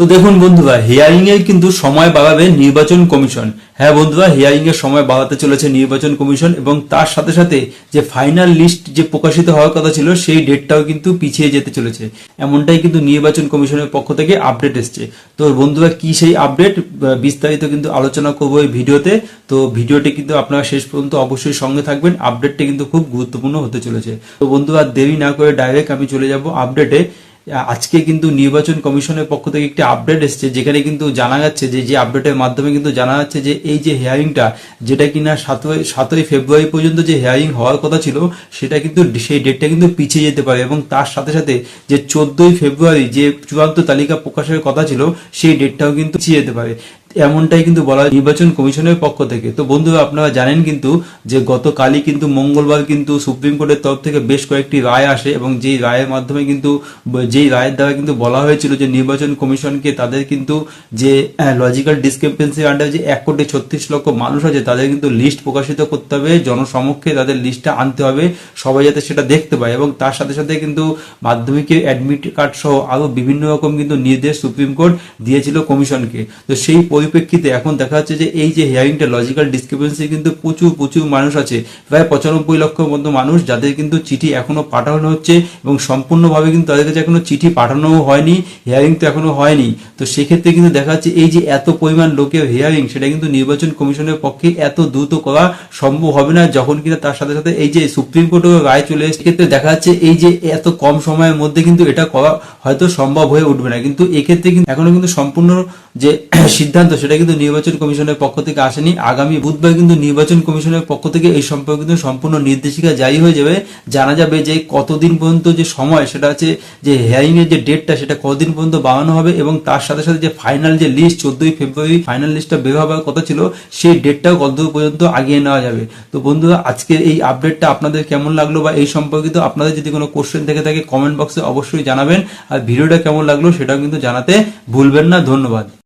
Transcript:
তো দেখুন বন্ধুরা হিয়ারিং এর কিন্তু সময় বাড়াবে নির্বাচন কমিশন। হ্যাঁ বন্ধুরা হিয়ারিং এর সময় বাড়াতে চলেছে নির্বাচন কমিশন এবং তার সাথে সাথে যে ফাইনাল লিস্ট যে প্রকাশিত হওয়ার কথা ছিল, সেই ডেটটাও কিন্তু পিছিয়ে যেতে চলেছে। এমনটাই কিন্তু নির্বাচন কমিশনের পক্ষ থেকে আপডেট এসছে। তো বন্ধুরা, কি সেই আপডেট বিস্তারিত কিন্তু আলোচনা করব এই ভিডিওতে। তো ভিডিওটি কিন্তু আপনারা শেষ পর্যন্ত অবশ্যই সঙ্গে থাকবেন। আপডেটটা কিন্তু খুব গুরুত্বপূর্ণ হতে চলেছে। তো বন্ধুরা, দেরি না করে ডাইরেক্ট আমি চলে যাব আপডেটে আজকে কিন্তু নির্বাচন কমিশনের পক্ষ থেকে একটি আপডেট এসছে, যেখানে কিন্তু জানা যাচ্ছে যে যে আপডেটের মাধ্যমে কিন্তু জানা যাচ্ছে যে, এই যে হেয়ারিংটা যেটা কিনা সাতই সাতই ফেব্রুয়ারি পর্যন্ত যে হেয়ারিং হওয়ার কথা ছিল, সেটা কিন্তু সেই ডেটটা কিন্তু পিছিয়ে যেতে পারে এবং তার সাথে সাথে যে চোদ্দই ফেব্রুয়ারি যে চূড়ান্ত তালিকা প্রকাশের কথা ছিল, সেই ডেটটাও কিন্তু পিছিয়ে যেতে পারে। এমনটাই কিন্তু বলা হয় নির্বাচন কমিশনের পক্ষ থেকে। তো বন্ধুরা, আপনারা জানেন কিন্তু যে গতকালই কিন্তু মঙ্গলবার কিন্তু সুপ্রিম কোর্টের তরফ থেকে বেশ কয়েকটি রায় আসে এবং যেই রায়ের মাধ্যমে কিন্তু, যেই রায়ের দ্বারা কিন্তু বলা হয়েছিল যে নির্বাচন কমিশনকে তাদের কিন্তু যে লজিক্যাল ডিসক্রিপেন্সি আন্ডার যে এক কোটি ছত্রিশ লক্ষ মানুষ আছে, তাদের কিন্তু লিস্ট প্রকাশিত করতে হবে, জনসমক্ষে তাদের লিস্টটা আনতে হবে, সবাই যাতে সেটা দেখতে পায় এবং তার সাথে সাথে কিন্তু মাধ্যমিকের অ্যাডমিট কার্ড সহ আরও বিভিন্ন রকম কিন্তু নির্দেশ সুপ্রিম কোর্ট দিয়েছিল কমিশনকে। তো সেই পরিপ্রেক্ষিতে এখন দেখা যাচ্ছে যে এই যে হিয়ারিংটা লজিক্যাল ডিসক্রিপেন্সি কিন্তু প্রচুর প্রচুর মানুষ আছে। প্রায় পঁচানব্বই লক্ষের মতো মানুষ যাদের কিন্তু চিঠি এখনও পাঠানো হচ্ছে এবং সম্পূর্ণভাবে কিন্তু তাদের কাছে এখনও চিঠি পাঠানোও হয়নি হিয়ারিং তো এখনও হয়নি। তো সেক্ষেত্রে কিন্তু দেখা যাচ্ছে এই যে এত পরিমাণ লোকের হিয়ারিং সেটা কিন্তু নির্বাচন কমিশনের পক্ষে এত দ্রুত করা সম্ভব হবে না, যখন কিনা তার সাথে সাথে এই যে সুপ্রিম কোর্টের রায় চলে এসেছে ক্ষেত্রে দেখা যাচ্ছে এই যে এত কম সময়ের মধ্যে কিন্তু এটা করা হয়তো সম্ভব হয়ে উঠবে না। কিন্তু এক্ষেত্রে কিন্তু এখনও কিন্তু সম্পূর্ণ যে সিদ্ধান্ত, সেটা কিন্তু নির্বাচন কমিশনের পক্ষ থেকে আসেনি। আগামী বুধবার কিন্তু নির্বাচন কমিশনের পক্ষ থেকে এই সম্পর্কে কিন্তু সম্পূর্ণ নির্দেশিকা জারি হয়ে যাবে। জানা যাবে যে কতদিন পর্যন্ত যে সময়, সেটা আছে যে হেয়ারিং এর যে ডেটটা সেটা কতদিন পর্যন্ত বাড়ানো হবে এবং তার সাথে সাথে যে ফাইনাল যে লিস্ট চোদ্দই ফেব্রুয়ারি ফাইনাল লিস্টটা বের হবার কথা ছিল, সেই ডেটটাও কতদূর পর্যন্ত আগিয়ে নেওয়া যাবে। তো বন্ধুরা, আজকের এই আপডেটটা আপনাদের কেমন লাগল বা এই সম্পর্কিত আপনাদের যদি কোনো কোশ্চেন থেকে থাকে কমেন্ট বক্সে অবশ্যই জানাবেন। আর ভিডিওটা কেমন লাগল, সেটাও কিন্তু জানাতে ভুলবেন না। ধন্যবাদ।